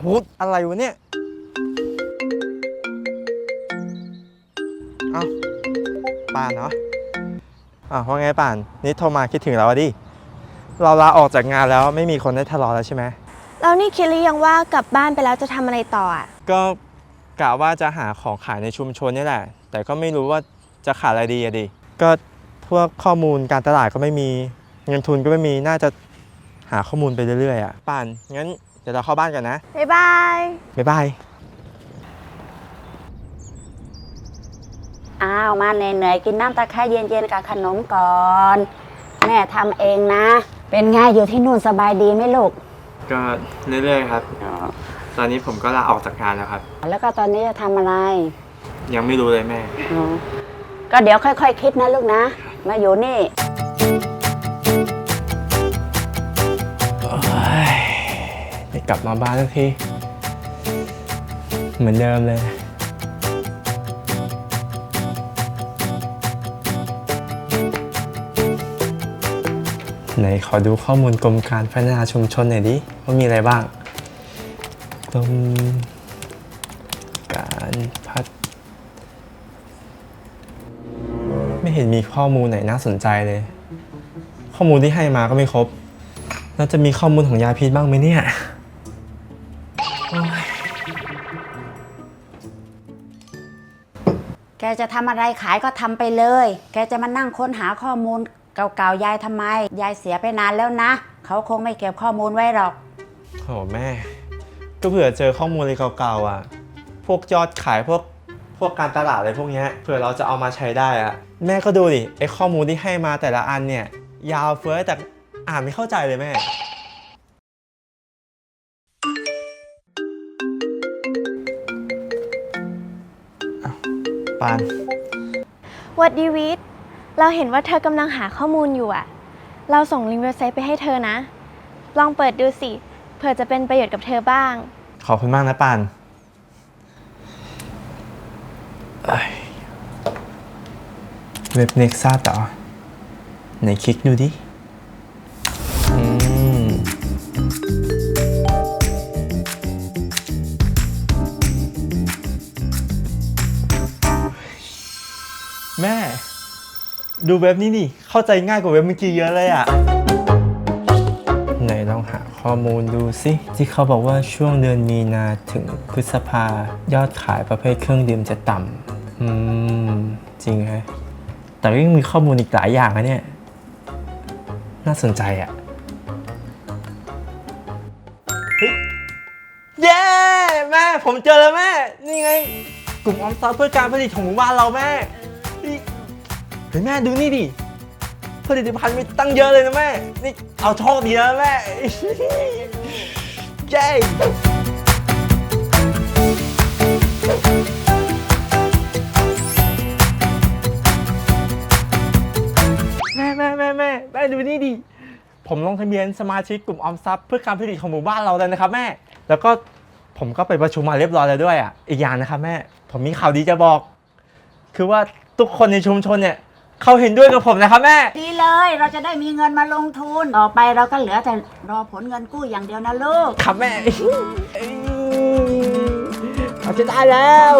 โหอะไรวะเนี่ยเอ้าป่านเนาะอะว่าไงป่าน นี่โทรมาคิดถึงเราอะดิ เราลาออกจากงานแล้วไม่มีคนได้ทะเลาะแล้วใช่ไหมแล้วนี่คิดหรือยังว่ากลับบ้านไปแล้วจะทำอะไรต่ออะ ก็กะว่าจะหาของขายในชุมชนนี่แหละ แต่ก็ไม่รู้ว่าจะขายอะไรดีอะดิ ก็พวกข้อมูลการตลาดก็ไม่มี เงินทุนก็ไม่มี น่าจะหาข้อมูลไปเรื่อยๆอะป่าน งั้นเดี๋ยวเราเข้าบ้านกันนะ บ๊ายบาย บ๊ายบาย อ้าวมาเหนื่อยๆกินน้ำตะไคร้เย็นๆกับขนมก่อน แม่ทำเองนะ เป็นไงอยู่ที่นู่นสบายดีไหมลูกก็เรื่อยๆครับตอนนี้ผมก็ลาออกจากงานแล้วครับ แล้วก็ตอนนี้จะทำอะไรยังไม่รู้เลยแม่ อ๋อก็เดี๋ยวค่อยๆคิดนะลูกนะ มาอยู่นี่ กลับมาบ้านสักที เหมือนเดิมเลยไหนขอดูข้อมูลกรมการพัฒนาชุมชนหน่อยดิว่ามีอะไรบ้างกรมการพัฒไม่เห็นมีข้อมูลไหนน่าสนใจเลย ข้อมูลที่ให้มาก็ไม่ครบ แล้วจะมีข้อมูลของยาพิษบ้างไหมเนี่ย จะทำอะไรขายก็ทำไปเลย แกจะมานั่งค้นหาข้อมูลเก่าๆยายทำไม ยายเสียไปนานแล้วนะ เขาคงไม่เก็บข้อมูลไว้หรอกโหแม่ ก็เผื่อเจอข้อมูลอะไรเก่าๆอะ พวกยอดขายพวกพวกการตลาดอะไรพวกนี้เผื่อเราจะเอามาใช้ได้อะแม่ก็ดูดิไอข้อมูลที่ให้มาแต่ละอันเนี่ย ยาวเฟ้ยแต่อ่านไม่เข้าใจเลยแม่ ปาน วัดดีวิทเราเห็นว่าเธอกำลังหาข้อมูลอยู่อะเราส่งลิงก์เว็บไซต์ไปให้เธอนะ ลองเปิดดูสิ เผื่อจะเป็นประโยชน์กับเธอบ้าง ขอบคุณมากนะปานเอ้ยเว็บเน็กซ่าต่อไหนคลิกดูดิ แม่ ดูเว็บนี้นี่ เข้าใจง่ายกว่าเว็บเมื่อกี้เยอะเลยอะไหนลองหาข้อมูลดูสิ ที่เขาบอกว่าช่วงเดือนมีนาถึงพฤษภายอดขายประเภทเครื่องดื่มจะต่ำอืม จริงฮะแต่ก็ยังมีข้อมูลอีกหลายอย่างนะเนี่ย น่าสนใจอะ่ะเฮ้ยเย้แม่ ผมเจอแล้วแม่ นี่ไง กลุ่มออมทรัพย์เพื่อการผลิตของหมู่บ้านเราแม่ เฮ้ยแม่ดูนี่ดิผลิตภัณฑ์มีตั้งเยอะเลยนะแม่ นี่เอาโชคดีนะแม่ เย้แม่แม่แม่แม่แม่ดูนี่ดิ ผมลงทะเบียนสมาชิกกลุ่มออมทรัพย์เพื่อการผลิตของหมู่บ้านเราเลยนะครับแม่ แล้วก็ผมก็ไปประชุมมาเรียบร้อยแล้วด้วยอะ อีกอย่างนะครับแม่ ผมมีข่าวดีจะบอก คือว่าทุกคนในชุมชนเนี่ย เขาเห็นด้วยกับผมนะครับแม่ ดีเลยเราจะได้มีเงินมาลงทุน ต่อไปเราก็เหลือแต่รอผลเงินกู้อย่างเดียวนะลูก ครับแม่ เราจะได้แล้ว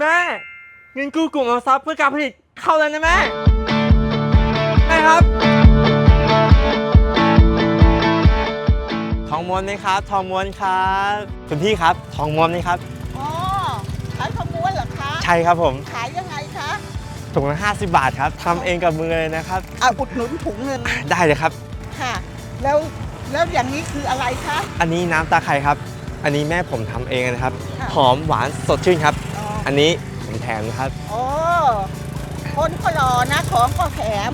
แม่เงินกู้กลุ่มออมทรัพย์เพื่อการผลิตเข้าแล้วนะแม่แม่ครับ ทองม้วนไหมครับ ทองม้วนครับคุณพี่ครับ ทองม้วนไหมครับ อ๋อขายขม้วนเหรอคะ ใช่ครับผมขายยังไงคะถุงละ50 บาทครับทำเองกับมือเลยนะครับเอาอุดหนุนถุงเงินได้เลยครับ ค่ะ แล้วแล้วอย่างนี้คืออะไรคะ อันนี้น้ำตาไคร้ครับ อันนี้แม่ผมทำเองนะครับ ค่ะ หอมหวานสดชื่นครับ อ๋ออันนี้ผมแถมนะครับ โอ้คนก็รอนะของก็แถม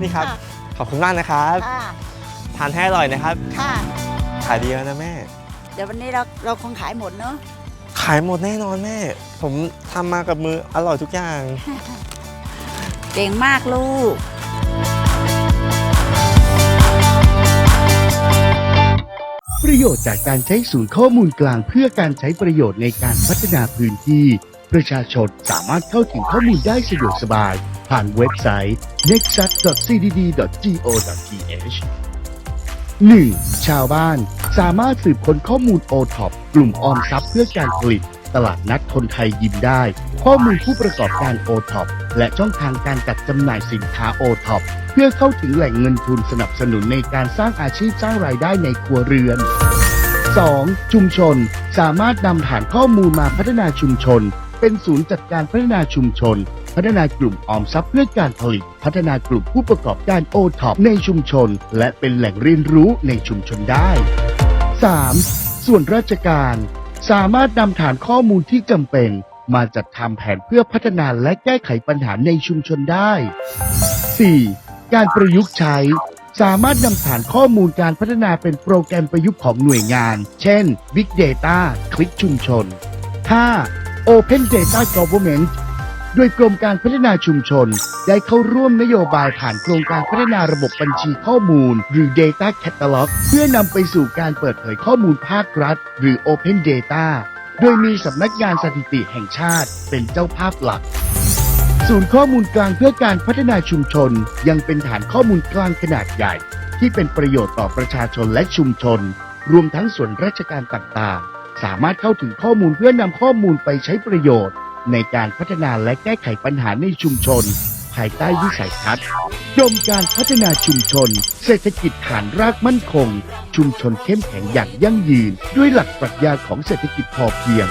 นี่ครับ ค่ะ ขอบคุณมากนะครับ ค่ะทานให้อร่อยนะครับ ค่ะ ขายดีแล้วนะแม่ เดี๋ยววันนี้เราเราคงขายหมดเนอะขขายหมดแน่นอนแม่ ผมทำมากับมืออร่อยทุกอย่าง เก่งมากลูก ประโยชน์จากการใช้ศูนย์ข้อมูลกลางเพื่อการใช้ประโยชน์ในการพัฒนาพื้นที่ ประชาชนสามารถเข้าถึงข้อมูลได้สะดวกสบาย ผ่านเว็บไซต์ nexus.cdd.go.th 1. ชาวบ้านสามารถสืบค้นข้อมูลโอท็อปกลุ่มออมทรัพย์เพื่อการผลิต ตลาดนัดคนไทยยิ้มได้ ข้อมูลผู้ประกอบการ o t o p และช่องทางการจัดจำหน่ายสินค้า o t o p เพื่อเข้าถึงแหล่งเงินทุนสนับสนุนในการสร้างอาชีพสร้างรายได้ในครัวเรือน 2. ชุมชน สามารถนำฐานข้อมูลมาพัฒนาชุมชน เป็นศูนย์จัดการพัฒนาชุมชน พัฒนากลุ่มออมทรัพย์เพื่อการผลิต พัฒนากลุ่มผู้ประกอบการโอท็อปในชุมชน และเป็นแหล่งเรียนรู้ในชุมชนได้ 3. ส่วนราชการ สามารถนำฐานข้อมูลที่จำเป็น มาจัดทำแผนเพื่อพัฒนาและแก้ไขปัญหาในชุมชนได้ 4. การประยุกต์ใช้ สามารถนำฐานข้อมูลการพัฒนาเป็นโปรแกรมประยุกต์ของหน่วยงาน เช่น Big Data คลิกชุมชน 5. Open Data Government โดยกรมการพัฒนาชุมชน ได้เข้าร่วมนโยบายผ่านโครงการพัฒนาระบบบัญชีข้อมูล หรือ Data Catalog เพื่อนำไปสู่การเปิดเผยข้อมูลภาครัฐ หรือ Open Data โดยมีสำนักงานสถิติแห่งชาติเป็นเจ้าภาพหลัก ศูนย์ข้อมูลกลางเพื่อการพัฒนาชุมชน ยังเป็นฐานข้อมูลกลางขนาดใหญ่ ที่เป็นประโยชน์ต่อประชาชนและชุมชน รวมทั้งส่วนราชการต่างๆ สามารถเข้าถึงข้อมูลเพื่อนำข้อมูลไปใช้ประโยชน์ ในการพัฒนาและแก้ไขปัญหาในชุมชน ภายใต้วิสัยทัศน์กรมการพัฒนาชุมชน เศรษฐกิจฐานรากมั่นคง ชุมชนเข้มแข็งอย่างยั่งยืน ด้วยหลักปรัชญาของเศรษฐกิจพอเพียง